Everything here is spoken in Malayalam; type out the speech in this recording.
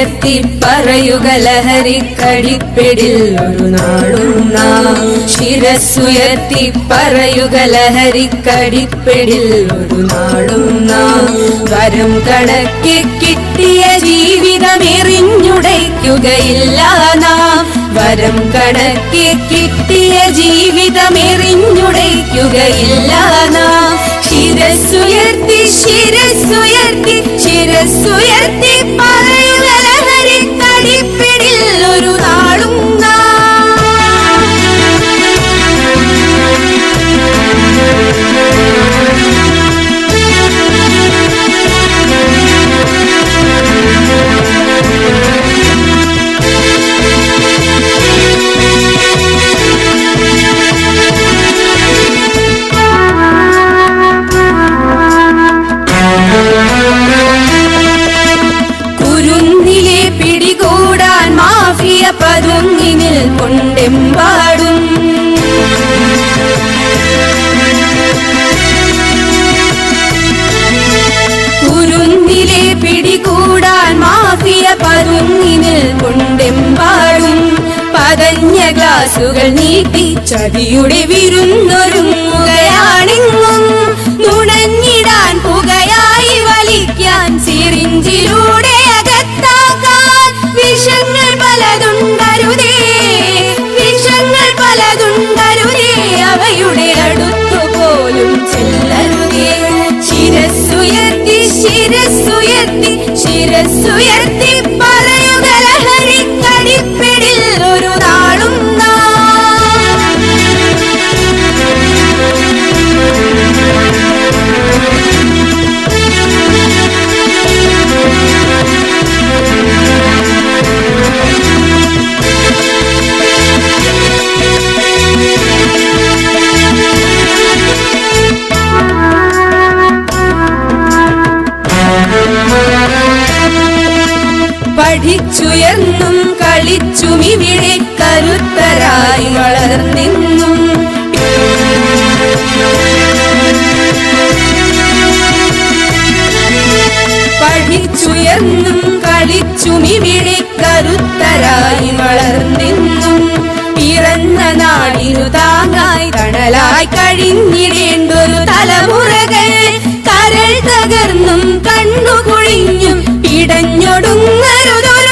ശിരസ്സുയർത്തി പറയുക ലഹരി കടിപ്പിടിൽ ഒരു നാളും നാം. ശിരസ്സുയർത്തി പറയുക ലഹരി കടിപ്പിടിൽ ഒരു നാളും നാം. വരം കണക്ക് കിട്ടിയ ജീവിതം എറിഞ്ഞുടയ്ക്കുകയില്ല നാം. വരം കണക്ക് കിട്ടിയ ജീവിതം എറിഞ്ഞുടയ്ക്കുകയില്ല നാം. ശിരസ്സുയർത്തി ശിരസ്സുയർത്തി ശിരസ്സുയർത്തി മാഫിയ പതുങ്ങിനിൽ കൊണ്ടെമ്പാടും. കുരുന്നിലെ പിടികൂടാൻ മാഫിയ പതുങ്ങിനിൽ കൊണ്ടെമ്പാടും. പതഞ്ഞ ഗ്ലാസുകൾ നീട്ടി ചതിയുടെ വിരുന്നൊരുങ്ങുകയാണെങ്ങും. ശിരസ്സുയർത്തി ശിരസ്സുയർത്തി പഠിച്ചുയർന്നും കളിച്ചുമിവിടെ കരുത്തരായി വളർന്നെന്നും കുഴിഞ്ഞും ഇടഞ്ഞൊടുങ്ങരുതൊരു